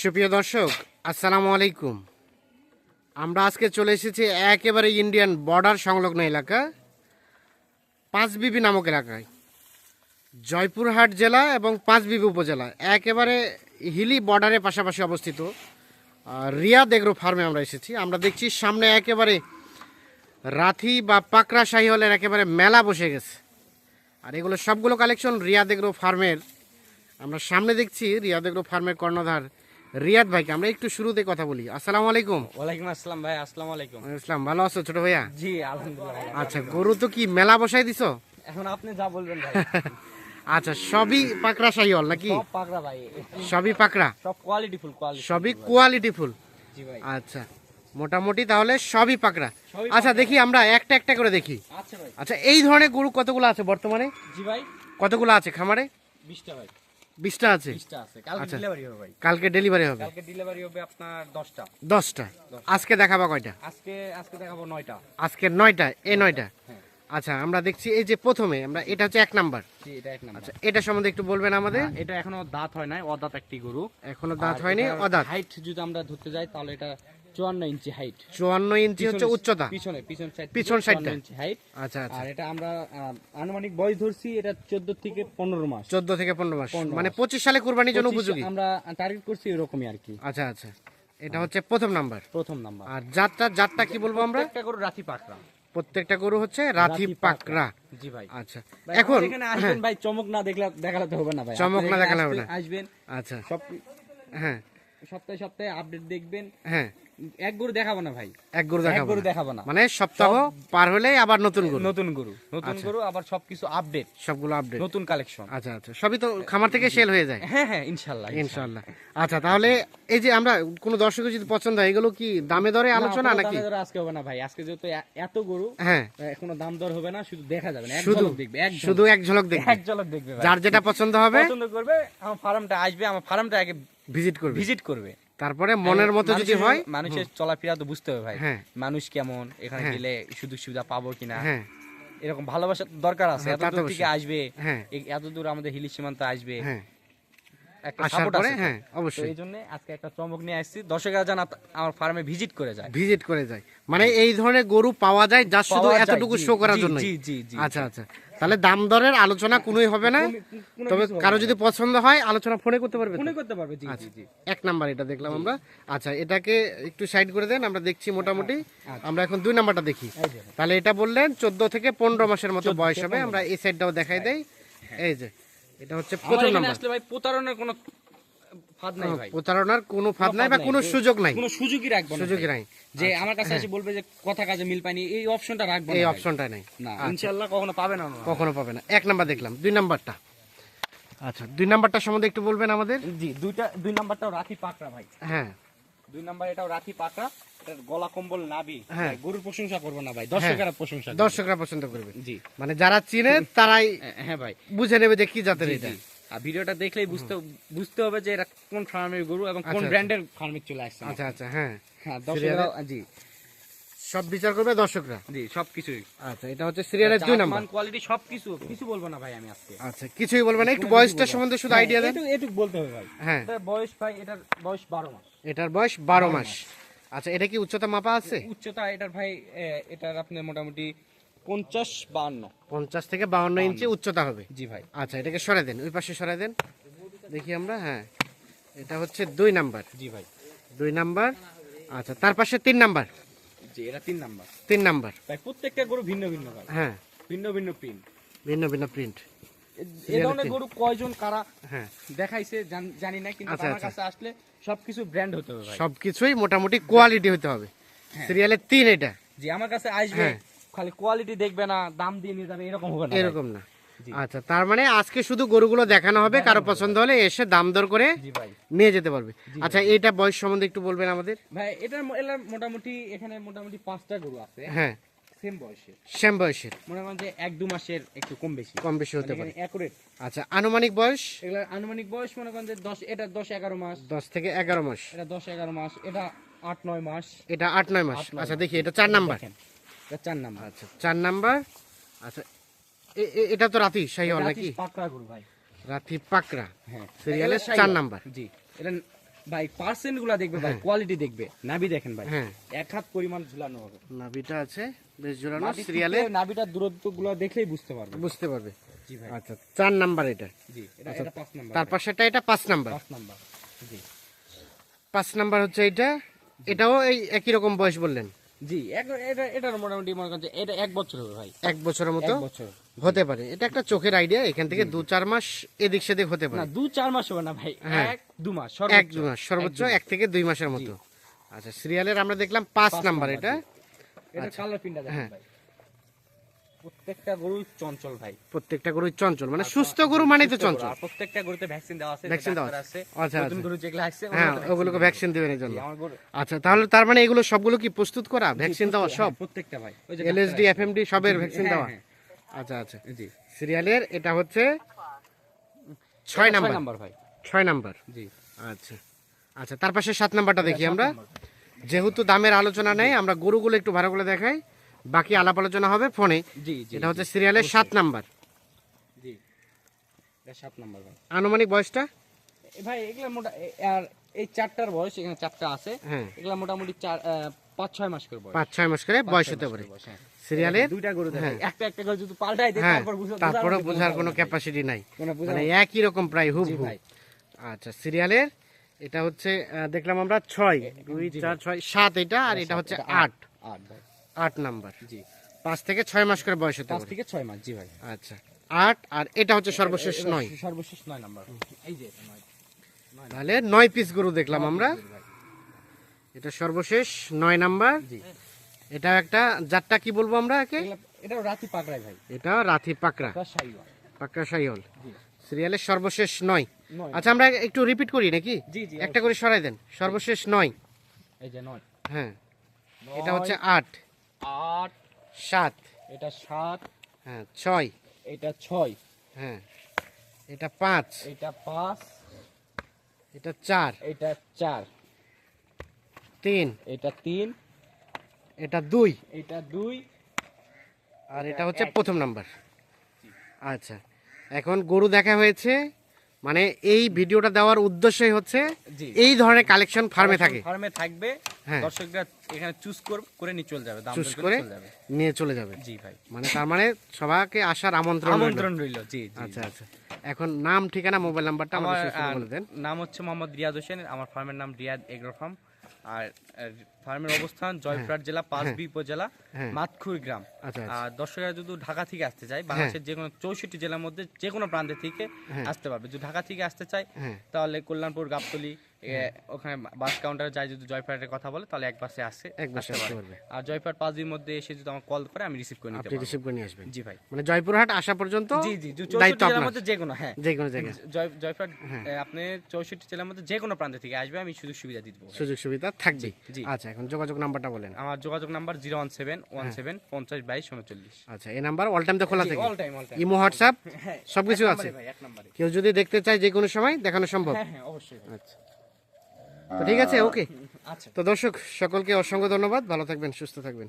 সুপ্রিয় দর্শক, আসসালামু আলাইকুম। আমরা আজকে চলে এসেছি একেবারে ইন্ডিয়ান বর্ডার সংলগ্ন এলাকা, পাঁচবিবি নামক এলাকায়। জয়পুরহাট জেলা এবং পাঁচবিবি উপজেলা, একেবারে হিলি বর্ডারের পাশাপাশি অবস্থিত রিয়াদ এগ্রো ফার্মে আমরা এসেছি। আমরা দেখছি সামনে একেবারে রাথি বা পাকড়া শাহিওয়ালের একেবারে মেলা বসে গেছে। আর এগুলো সবগুলো কালেকশন রিয়াদ এগ্রো ফার্মের। আমরা সামনে দেখছি রিয়াদ এগ্রো ফার্মের কর্ণধার রিয়াদ ভাইকে আমরা একটু শুরুতে কথা বলি। আসসালামু আলাইকুম। ওয়ালাইকুম আসসালাম ভাই আসসালামু আলাইকুম। ইসলাম ভালো আছো ছোট ভাইয়া? জি আলহামদুলিল্লাহ আচ্ছা গরু তো কি মেলা বসাই দিছো? এখন আপনি যা বলবেন ভাই। আচ্ছা সবই পাকড়া শাহিওয়াল নাকি? সব পাকড়া ভাই। সবই পাকড়া? সব কোয়ালিটি ফুল কোয়ালিটি সবই কোয়ালিটি ফুল? জি ভাই। আচ্ছা মোটামুটি তাহলে সবই পাকড়া। আচ্ছা দেখি আমরা একটা একটা করে দেখি। আচ্ছা ভাই। আচ্ছা এই ধরনের গরু কতগুলো আছে বর্তমানে? জি ভাই। কতগুলো আছে খামারে? বিশটা ভাই। বিশটা আছে? কালকে আচ্ছা। ডেলিভারি হবে ভাই। কালকে ডেলিভারি হবে? কালকে ডেলিভারি হবে আপনার দশটা। দশটা? আজকে দেখাবা কয়টা? আজকে আজকে দেখাবো নয়টা। আজকে নয়টা? এ নয়টা হ্যাঁ। আচ্ছা আমরা দেখছি এই যে প্রথমে আমরা এটা হচ্ছে এক নাম্বার। জি এটা এক নাম্বার। আচ্ছা এটা সম্বন্ধে একটু বলবেন আমাদের? এটা এখনও দাঁত হয় নাই অদাঁত একটি গরু। এখনও দাঁত হয়নি অদাঁত। হাইট যদি আমরা ধরতে যাই তাহলে এটা চুয়ান্ন ইঞ্চি হাইট চুয়ান্ন ইঞ্চি হচ্ছে উচ্চতা। পিছনে পিছন সাইড পিছন সাইডটা। ইঞ্চি হাইট আচ্ছা আচ্ছা। আর এটা আমরা আনুমানিক বয়স ধরছি এটা চোদ্দ থেকে পনেরো মাস। চোদ্দ থেকে পনেরো মাস। মানে পঁচিশ সালে কুরবানির জন্য উপযোগী? আমরা টার্গেট করছি এরকমই আর কি। আচ্ছা আচ্ছা। এটা হচ্ছে প্রথম নাম্বার। প্রথম নাম্বার। আর জাতটা জাতটা কি বলব আমরা? একটা করে রাতি পাকড়া। প্রত্যেকটা গরু হচ্ছে রাথি পাকড়া। জি ভাই। আচ্ছা। এখন এখানে আসবেন ভাই চমক না দেখলে দেখাতে হবে না ভাই। চমক না দেখালে হবে না। আসবেন আচ্ছা। সব হ্যাঁ। সপ্তাহে সপ্তাহে আপডেট দেখবেন। হ্যাঁ। এক গরু দেখাবো না ভাই। এক গরু দেখাবো গরু দেখাবো না। মানে সপ্তাহ পার হলে আবার নতুন গরু। নতুন গরু নতুন আচ্ছা। গরু আবার সবকিছু আপডেট সবগুলো আপডেট নতুন কালেকশন আচ্ছা আচ্ছা। সবই তো খামার থেকে সেল হয়ে যায়। হ্যাঁ হ্যাঁ আচ্ছা তাহলে এই যে আমরা কোনো দর্শকের যদি পছন্দ হয় এগুলো কি দামে দরে আলোচনা নাকি? দামে দরে আজকে হবে না ভাই। আজকে যেহেতু এত গরু হ্যাঁ। কোনো দাম দর হবে না শুধু দেখা যাবে না এক ঝলক দেখবে এক। শুধু এক ঝলক দেখবে। এক ঝলক দেখবে যার যেটা পছন্দ হবে পছন্দ করবে আমার ফার্মটা আসবে আমার ফার্মটা আগে ভিজিট করবে। ভিজিট করবে। তারপরে মনের মতো যদি হয় মানুষের চলাফেরা তো বুঝতে হবে ভাই। হ্যাঁ। মানুষ কেমন এখানে হ্যাঁ। গেলে সুযোগ সুবিধা পাবো কিনা? হ্যাঁ। এরকম ভালোবাসা দরকার আছে এত দূর থেকে আসবে এত দূর আমাদের হিলি সীমান্ত আসবে। হ্যাঁ। একটা আসার সাপোর্ট পরে আছে তো। অবশ্যই। এই জন্য আজকে একটা চমক নিয়ে আসছি। দর্শকেরা যেন আমার ফার্মে ভিজিট করে যায়। ভিজিট করে যায়। মানে এই ধরনের গরু পাওয়া যায় যা শুধু এতটুকু শো করার জন্য জি, জি, জি। আচ্ছা আচ্ছা। তাহলে দাম দরের আলোচনা কোনোই হবে না। তবে কারও যদি পছন্দ হয় আলোচনা ফোনে করতে পারবে ফোনে করতে পারবে জি আচ্ছা। জি জি। এক নাম্বার এটা দেখলাম আমরা। আচ্ছা এটাকে একটু সাইড করে দেন আমরা দেখছি মোটামুটি। আমরা এখন দুই নাম্বারটা দেখি। আচ্ছা। তাহলে এটা বললেন চোদ্দ থেকে পনেরো মাসের মতো বয়স হবে। আমরা এই সাইডটাও দেখাই দেই। এই যে এটা হচ্ছে প্রথম নাম্বার। আসলে ভাই প্রতারণার কোনো ফাঁদ নাই ভাই। প্রতারণার কোনো ফাঁদ নাই বা কোনো সুযোগ নাই। কোনো সুযোগই রাখব না সুযোগই নাই। যে আমার কাছে এসে বলবে যে কথা কাজে মিল পাইনি এই অপশনটা রাখব এই অপশনটা নাই। না ইনশাআল্লাহ কখনো পাবে না কখনো পাবে না। এক নাম্বার দেখলাম দুই নাম্বারটা। আচ্ছা দুই নাম্বারটা সম্বন্ধে একটু বলবেন আমাদের? জি দুইটা দুই নাম্বারটাও রাতি পাকড়া ভাই। হ্যাঁ। দুই নাম্বার এটাও রাতি পাকড়া। এটার গলা কম্বল নাবি হ্যাঁ। গরুর প্রশংসা করব না ভাই দর্শকেরা প্রশংসা দর্শকরা পছন্দ করবে। জি। মানে যারা চিনে তারাই হ্যাঁ ভাই। বুঝে নেবে যে কি জাতের এটা। আর ভিডিওটা দেখলেই বুঝতে বুঝতে হবে যে এটা কোন ফার্মের গরু এবং কোন আচ্ছা, ব্র্যান্ডের ফার্মে চলে আসছে আচ্ছা আচ্ছা হ্যাঁ। হ্যাঁ দর্শকরা জি। সব বিচার করবে দর্শকরা? জি সবকিছুই আচ্ছা এটা হচ্ছে সিরিয়ালের দুই নাম্বার। কোয়ালিটি সবকিছু কিছু বলব না ভাই আমি আজকে। আচ্ছা কিছুই বলবে না একটু বয়সটা সম্বন্ধে শুধু আইডিয়া দেন। এটুক এটুক বলতে হবে ভাই। হ্যাঁ। এটার বয়স ভাই এটার বয়স বারো মাস। এটার বয়স বারো মাস। আচ্ছা এটা কি উচ্চতা মাপা আছে? উচ্চতা এটার ভাই এটার আপনার মোটামুটি পঞ্চাশ বান্ন পঞ্চাশ থেকে বাউন্ন ইঞ্চি উচ্চতা হবে। জি ভাই। আচ্ছা এটাকে সরে দেন ওই পাশে সরে দেন। দেখি আমরা হ্যাঁ। এটা হচ্ছে দুই নাম্বার। জি ভাই। দুই নাম্বার। আচ্ছা তার পাশে তিন নাম্বার। জি এটা তিন নাম্বার। তিন নাম্বার। ভাই প্রত্যেকটা গরু ভিন্ন ভিন্ন হ্যাঁ। ভিন্ন ভিন্ন প্রিন্ট ভিন্ন ভিন্ন প্রিন্ট এই ধরনের গরু কয়জন কারা হ্যাঁ। দেখাইছে জান- না কিন্তু আচ্ছা, আমার আচ্ছা। কাছে আসলে সবকিছু ব্র্যান্ড হতে হবে ভাই। সবকিছুই মোটামুটি কোয়ালিটি হতে হবে। সিরিয়ালের তিন এটা। জি আমার কাছে আসবে। হ্যাঁ। খালি কোয়ালিটি দেখবে না দাম দিয়ে নিয়ে যাবে এরকম হবে না এরকম না। আচ্ছা তার মানে আজকে শুধু গরুগুলো দেখানো হবে কারও পছন্দ হলে এসে দাম দর করে নিয়ে যেতে পারবে। আচ্ছা এটা বয়স সম্বন্ধে একটু বলবেন আমাদের? ভাই এটা মোটামুটি এখানে মোটামুটি পাঁচটা গরু আছে। হ্যাঁ। সেম বয়সের। সেম বয়সের। মনে যে এক দু মাসের একটু কম বেশি। কম বেশি হতে পারে। অ্যাকুরেট আচ্ছা আনুমানিক বয়স? আনুমানিক বয়স মনে করেন যে দশ এটা দশ এগারো মাস। দশ থেকে এগারো মাস। এটা মাস এটা আট নয় মাস। এটা আট নয় মাস। আচ্ছা দেখি এটা চার নাম্বার। চার নাম্বার। আচ্ছা চার নাম্বার। আচ্ছা এটা তো রাতি শাহিওয়াল নাকি? পাকড়া গরু ভাই। রাতি পাকড়া। হ্যাঁ। সিরিয়ালের চার নাম্বার। জি। এটা ভাই পার্সেন্টগুলা দেখবে ভাই কোয়ালিটি দেখবে। নাভি দেখেন ভাই। হ্যাঁ। এক হাত পরিমাণ ঝুলানো হবে। নাভিটা আছে বেশ নাভি সিরিয়ালে নাভিটার দূরত্বগুলো দেখলেই বুঝতে পারবে। বুঝতে পারবে। জি ভাই। আচ্ছা চার নাম্বার এটা। জি এটা এটা পাঁচ নাম্বার। তার পাশেটা এটা পাঁচ নাম্বার। পাঁচ নাম্বার। জি। পাঁচ নাম্বার হচ্ছে এটা এটাও এই একই রকম বয়স বললেন। জি এটা এটার মোটামুটি মনে করছে এটা এক বছর হবে ভাই। এক বছরের মতো বছর। হতে পারে। এটা একটা চোখের আইডিয়া এখান থেকে দু চার মাস এদিক সেদিক হতে না পারে দু চার মাস হবে না ভাই হ্যাঁ। এক দু মাস এক দু মাস সর্বোচ্চ এক থেকে দুই মাসের মতো। আচ্ছা সিরিয়ালের আমরা দেখলাম পাঁচ নাম্বার এটা? এটা কালার পিনটা দেখেন হ্যাঁ। ভাই। প্রত্যেকটা গরু চঞ্চল ভাই। প্রত্যেকটা গরু চঞ্চল মানে সুস্থ গরু মানে তো চঞ্চল। প্রত্যেকটা গরুতে ভ্যাকসিন দেওয়া আছে ভ্যাকসিন দেওয়া আছে। আচ্ছা, নতুন আচ্ছা। গরু যেগুলো আসছে হ্যাঁ ওগুলোকে ভ্যাকসিন দেবেন এই জন্য আচ্ছা তাহলে তার মানে এগুলো সবগুলো কি প্রস্তুত করা? ভ্যাকসিন দেওয়া হ্যাঁ, সব? প্রত্যেকটা ভাই। ওই যে এলএসডি এফএমডি সবের ভ্যাকসিন হ্যাঁ, দেওয়া। হ্যাঁ, আচ্ছা আচ্ছা। জি। সিরিয়ালের এটা হচ্ছে ছয় নাম্বার। নাম্বার ভাই। ছয় নাম্বার। জি। আচ্ছা। আচ্ছা তার পাশে সাত নাম্বারটা দেখি আমরা। যেহেতু দামের আলোচনা নেই আমরা গরুগুলো একটু ভালো করে দেখাই। বাকি আলাপ আলোচনা হবে ফোনে। এটা হচ্ছে সিরিয়ালের সাত নাম্বার। জি। সাত নাম্বার ভাই। আনুমানিক বয়সটা? ভাই এগুলা মোটা আর এই চারটার বয়স এখানে চারটা আছে। হ্যাঁ। এগুলা মোটামুটি চার পাঁচ ছয় মাস করে পাঁচ ছয় মাস করে বয়স হতে পারে। হ্যাঁ। সিরিয়ালের? দুইটা গরু হ্যাঁ। একটা একটা করে যদি পাল্টাই দেয় তারপর তারপরে বোঝার কোনো ক্যাপাসিটি নাই। মানে একই রকম প্রায় হুব হুব। ভাই। আচ্ছা সিরিয়ালের এটা হচ্ছে দেখলাম আমরা ছয়। দুই চার ছয় সাত এটা আর এটা হচ্ছে আট। আট ভাই। আট নাম্বার। জি। পাঁচ থেকে ছয় মাস করে বয়স হতে পাঁচ থেকে ছয় মাস জি ভাই। আচ্ছা আট আর এটা হচ্ছে সর্বশেষ নয়। সর্বশেষ নয় নাম্বার। এই যে তাহলে নয় পিস গরু দেখলাম আমরা। এটা সর্বশেষ নয় নাম্বার। জি। এটা একটা জাতটা কি বলব আমরা একে? এটাও রাতি পাকড়ায় ভাই। এটা রাথি পাকড়া। এটা পাকড়া সাইহল সিরিয়ালের সর্বশেষ নয়। আচ্ছা আমরা একটু রিপিট করি নাকি? একটা করে সরাই দেন। সর্বশেষ নয়। এই যে নয়। হ্যাঁ। এটা হচ্ছে আট। আট সাত। এটা সাত। হ্যাঁ ছয়। এটা ছয়। হ্যাঁ এটা পাঁচ। এটা পাঁচ। এটা চার। এটা চার। তিন। এটা তিন। এটা দুই। এটা দুই। আর এটা হচ্ছে প্রথম নাম্বার। আচ্ছা। এখন গরু দেখা হয়েছে। মানে এই ভিডিওটা দেওয়ার উদ্দেশ্যই হচ্ছে এই ধরনের কালেকশন ফার্মে থাকে। ফার্মে থাকবে। হ্যাঁ। দর্শকরা এখানে চুজ করে নিয়ে চলে যাবে দাম চুজ করে নিয়ে চলে যাবে। জি ভাই। মানে তার মানে সবাইকে আসার আমন্ত্রণ আমন্ত্রণ রইল জি জি আচ্ছা আচ্ছা। এখন নাম ঠিকানা মোবাইল নাম্বারটা আমাদের বলে দেন। নাম হচ্ছে মোহাম্মদ রিয়াদ হোসেন আমার ফার্মের নাম রিয়াদ এগ্রো ফার্ম আর ফার্মের অবস্থান জয়পুরহাট জেলা পাঁচবি উপজেলা হ্যাঁ। মাতখুর গ্রাম। আচ্ছা আচ্ছা। আর দর্শকরা যদি ঢাকা থেকে আসতে চায় বাংলাদেশের যে কোনো চৌষট্টি জেলার মধ্যে যে কোনো প্রান্তে থেকে হ্যাঁ। আসতে পারবে। যদি ঢাকা থেকে আসতে চায় হ্যাঁ। তাহলে কল্যাণপুর গাবতলি ওখানে বাস কাউন্টারে যায় যদি জয়পুরহাটের কথা বলে তাহলে এক বাসে আসে এক বাসে আসতে আসতে পারবে। আর জয়পুরহাট পাঁচ দিনের মধ্যে এসে যদি আমার কল করে আমি রিসিভ করে নিতে পারব। রিসিভ করে নিয়ে আসবেন। জি ভাই। মানে জয়পুরহাট আসা পর্যন্ত জি জি দায়িত্ব চৌষট্টি আপনার। মধ্যে যে কোনো হ্যাঁ। যে কোনো জায়গায় জয়পুরহাট হ্যাঁ। আপনি চৌষট্টি জেলার মধ্যে যে কোনো প্রান্ত থেকে আসবে আমি সুযোগ সুবিধা দেবো সুযোগ সুবিধা থাকবে জি। আচ্ছা এখন যোগাযোগ নাম্বারটা বলেন। আমার যোগাযোগ number zero one seven one seven পঞ্চাশ বাইশ উনচল্লিশ আচ্ছা এই নাম্বার অল টাইম তো খোলা থাকে। All time all time imo WhatsApp সবকিছু আছে। এক নম্বরে। কেউ যদি দেখতে চায় যে কোনো সময় দেখানো সম্ভব। হ্যাঁ হ্যাঁ অবশ্যই। আচ্ছা। তো ঠিক আছে ওকে। আচ্ছা। তো দর্শক সকলকে অসংখ্য ধন্যবাদ। ভালো থাকবেন সুস্থ থাকবেন।